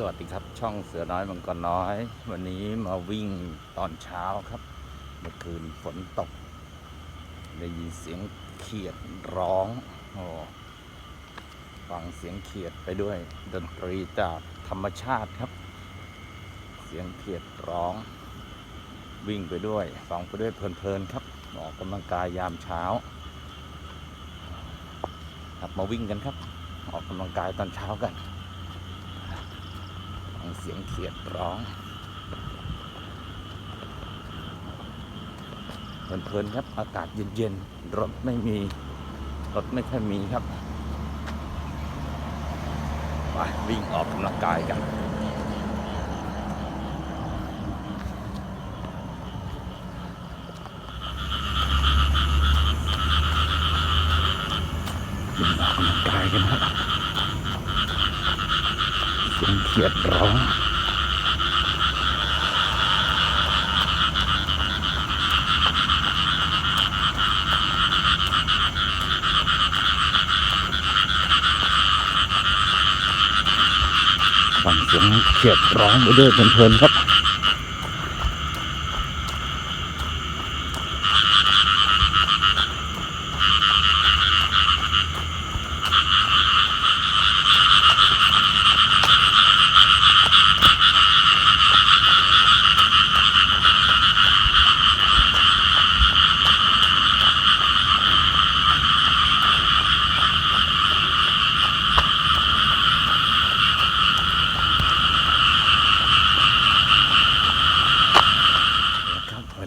สวัสดีครับ ช่องเสือน้อยมังกรน้อย วันนี้มาวิ่งตอนเช้าครับ เมื่อคืนฝนตก ได้ยินเสียงเขียดร้องโอ้ฟังเสียงเขียดไปด้วย ดนตรีจากธรรมชาติครับ เสียงเขียดร้อง วิ่งไปด้วยฟังไปด้วยเพลินๆครับออกกำลังกายยามเช้าครับมาวิ่งกันครับ ออกกำลังกายตอนเช้ากัน งเสียงเขียดร้องเพลินๆครับอากาศเย็นๆรถไม่มีรถไม่ค่อยมีครับไปวิ่งออกกำลังกายกันวิ่งออกกำลังกายกันครับ เสียงเขียดร้องฟังเสียงเขียดร้องไปด้วยเพลินๆครับ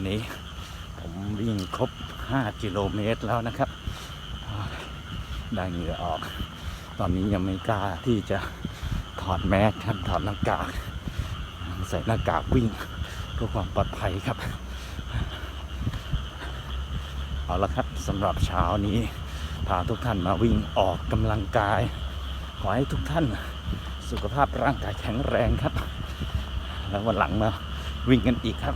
นี้ ผมวิ่งครบ 5 กิโลเมตรแล้วนะครับ ได้เหงื่อออก ตอนนี้ยังไม่กล้าที่จะถอดแมสครับถอดหน้ากาก ใส่หน้ากากวิ่งเพื่อความปลอดภัยครับ เอาละครับสำหรับเช้านี้พาทุกท่านมาวิ่งออกกำลังกาย ขอให้ทุกท่านสุขภาพร่างกายแข็งแรงครับ แล้ววันหลังมาวิ่งกันอีกครับ